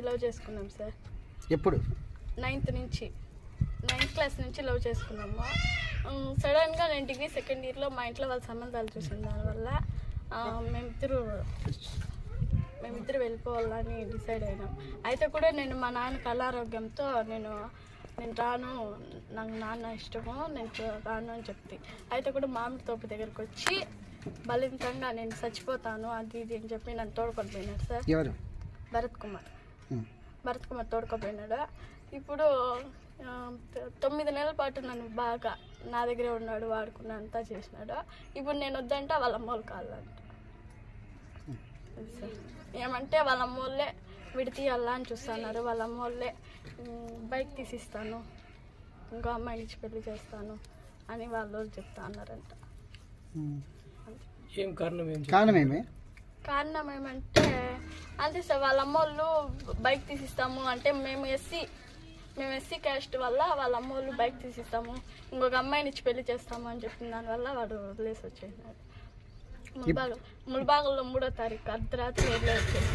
నుంచి లవ్ చేసుకున్నాం సార్. ఎప్పుడు? నైన్త్ నుంచి. నైన్త్ క్లాస్ నుంచి లవ్ చేసుకున్నాము. సడన్గా నేను డిగ్రీ సెకండ్ ఇయర్లో మా ఇంట్లో వాళ్ళ సంబంధాలు చూసిన దానివల్ల మేమిద్దరు మేమిద్దరు వెళ్ళిపోవాలని డిసైడ్ అయినాం. అయితే కూడా నేను మా నాన్నకి అనారోగ్యంతో నేను నేను రాను నాకు నాన్న ఇష్టము నేను రాను అని చెప్తే అయితే కూడా మామిడి తోపు దగ్గరికి వచ్చి బలింతంగా నేను చచ్చిపోతాను అది ఇది అని చెప్పి నన్ను తోడుకొని పోయినాడు సార్. భరత్ కుమార్. భరత్ కుమార్ తోడుకోపోయినాడు. ఇప్పుడు తొమ్మిది నెలల పాటు నన్ను బాగా నా దగ్గరే ఉన్నాడు వాడుకున్న అంతా చేసినాడు. ఇప్పుడు నేను వద్దంటే వాళ్ళ అమ్మోళ్ళు అది సార్. ఏమంటే వాళ్ళ అమ్మోళ్ళే విడితీయాలా అని చూస్తున్నారు. వాళ్ళ అమ్మోళ్ళే బైక్ తీసిస్తాను ఇంకో అమ్మాయిని ఇచ్చి పెళ్ళి చేస్తాను అని వాళ్ళు చెప్తా అన్నారంట. ఏం కారణం కారణం ఏమి? కారణం ఏమంటే అంతే సార్ వాళ్ళ అమ్మోళ్ళు బైక్ తీసిస్తాము. అంటే మేము ఎస్సీ మేము ఎస్సీ క్యాస్ట్ వల్ల వాళ్ళ అమ్మోళ్ళు బైక్ తీసిస్తాము. ఇంకొక అమ్మాయిని ఇచ్చి పెళ్ళి చేస్తాము అని చెప్పిన దానివల్ల వాడు వదిలేసి వచ్చేసినాడు. ముల్బాగ్ ముల్బాగుల్లో మూడో తారీఖు అర్ధరాత్రి వదిలే వచ్చేసి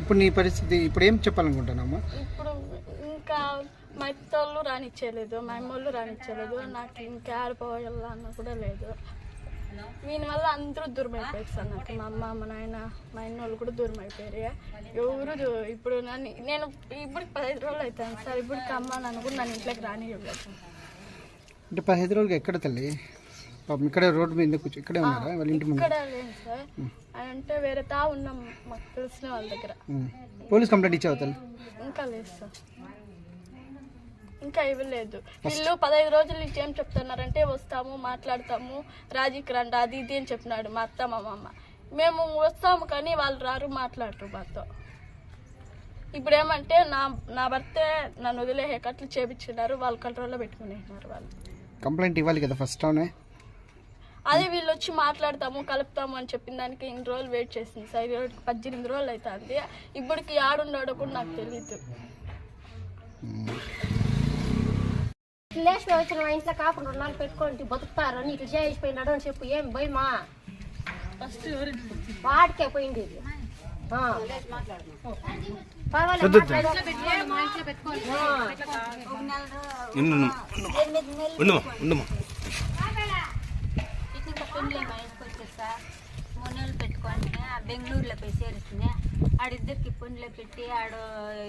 ఇప్పుడు నీ పరిస్థితి ఇప్పుడు ఏం చెప్పాలనుకుంటున్నామా ఇప్పుడు ఇంకా మా ఇత్తోళ్ళు రానిచ్చేయలేదు మా అమ్మోళ్ళు రానిచ్చేయలేదు నాకు ఇంకా ఆడిపోవాలన్న కూడా లేదు. దీనివల్ల అందరూ దూరం అయిపోయారు సార్ నాకు. మా అమ్మ మా నాయన మా అన్న వాళ్ళు కూడా దూరం అయిపోయారు ఎవరు ఇప్పుడు నన్ను నేను ఇప్పటికి పదహైదు రోజులు అవుతాను సార్. ఇప్పటికి అమ్మ నన్ను కూడా నన్ను ఇంట్లోకి సార్. అంటే పదిహేను రోజులకి ఎక్కడ తల్లి? పాపం ఇక్కడే రోడ్డు మీద కూర్చో ఇక్కడే ఉన్నారా? వాళ్ళ ఇంటి ముందు? ఇక్కడ లేదు సార్. అంటే వేరే తా ఉన్నాం మాకు తెలిసిన వాళ్ళ దగ్గర. పోలీస్ కంప్లైంట్ ఇచ్చావు తల్లి? ఇంకా లేదు సార్. ఇంకా ఇవ్వలేదు వీళ్ళు పదహైదు రోజుల నుంచి ఏం చెప్తున్నారంటే వస్తాము మాట్లాడతాము రాజీకి రండి అది ఇది అని చెప్పినాడు మా అత్త మా మామ. మేము వస్తాము కానీ వాళ్ళు రారు మాట్లాడరు మాతో. ఇప్పుడు ఏమంటే నా నా భర్తే నన్ను వదిలేకట్లు చేపించినారు వాళ్ళు కంట్రోల్లో పెట్టుకునేసినారు వాళ్ళు. కంప్లైంట్ ఇవ్వాలి కదా ఫస్ట్ అదే వీళ్ళు వచ్చి మాట్లాడతాము కలుపుతాము అని చెప్పిన దానికి ఇన్ని రోజులు వెయిట్ చేసింది. సార్ పద్దెనిమిది రోజులు అవుతుంది. ఇప్పటికి ఆడున్నాడో కూడా నాకు తెలియదు లేచి వచ్చిన మా ఇంట్లో కాకుండా రెండు నాలుగు పెట్టుకోండి బతుకుతారు అని ఇట్లా చేసిపోయినాడు అని చెప్పు. ఏం భయమా? వాడికే పోయింది ఇది. పర్వాలేదు, మాట్లాడు. ఆ. ఉండమా ఉండమా ఇట్లా పెళ్ళి మా ఇంటికి వచ్చేసా మూడు పెట్టుకొని బెంగళూరులో పోయి చేరుస్తుంది ఆడిద్దరికి పెండ్లో పెట్టి ఆడు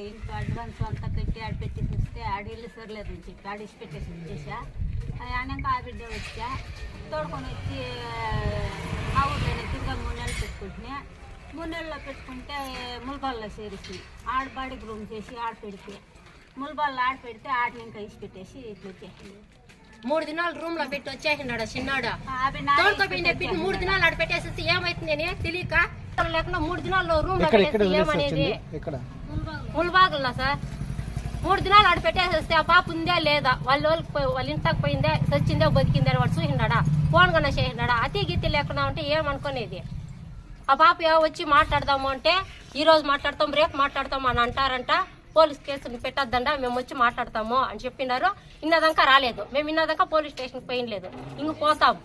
ఇంట్లో అడ్వాన్స్ అంతా పెట్టి ఆడ పెట్టేసి వస్తే ఆడ ఇల్లు సరలేదు అని చెప్పి ఆడ ఇసి పెట్టేసి వచ్చేసా అయినాక ఆ బిడ్డ వచ్చా. తోడుకొని వచ్చి ఆ ఊర్లోనే తిరిగా మూడు నెలలు పెట్టుకుంటున్నా. మూడు నెలల్లో పెట్టుకుంటే ముల్బాల్లో చేరేసింది ఆడ బాడీకి రూమ్ చేసి ఆడ పెడితే ముల్బాల్లో ఆడ పెడితే ఆడిని ఇంకా పెట్టేసి ఇట్లా వచ్చేసింది. మూడు దినాలు రూమ్లో పెట్టి వచ్చేసినాడు చిన్నాడు? పెట్టి మూడు దినాలు ఆడ పెట్టేసి అని తెలియక లేకుండా మూడు దినాల్లో రూమ్ ఎక్కడ ముల్బాగుల్లో సార్. మూడు దినాలు ఆడ పెట్టేసేస్తే ఆ పాప ఉందా లేదా? వాళ్ళ వాళ్ళకి వాళ్ళ ఇంటికి పోయిందే? సచ్చిందే బతికిందే? వాడు చూసినాడా ఫోన్ కన్నా చేసినాడా అతి గీతి లేకుండా ఉంటే ఏమనుకునేది? ఆ పాప వచ్చి మాట్లాడదాము అంటే ఈ రోజు మాట్లాడతాం రేపు మాట్లాడతాం అని అంటారంట. పోలీస్ కేసుని పెట్టద్దండ మేము వచ్చి మాట్లాడతాము అని చెప్పినారు. ఇన్నదాకా రాలేదు. మేము ఇన్నదాకా పోలీస్ స్టేషన్కి పోయినలేదు. ఇంక పోతాం.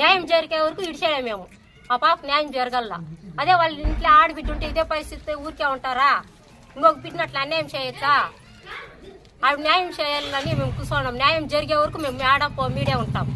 న్యాయం జరిగే వరకు ఇడిచేయలే మేము. ఆ పాప న్యాయం జరగల్ల. అదే వాళ్ళ ఇంట్లో ఆడబిడ్డు ఉంటే ఇదే పరిస్థితి ఊరికే ఉంటారా? ఇంకొక బిడ్డను అట్లా అన్యాయం చేయొచ్చా? ఆవిడ న్యాయం చేయాలని మేము కూర్చోన్నాం. న్యాయం జరిగే వరకు మేము ఆడ మీడియా ఉంటాం.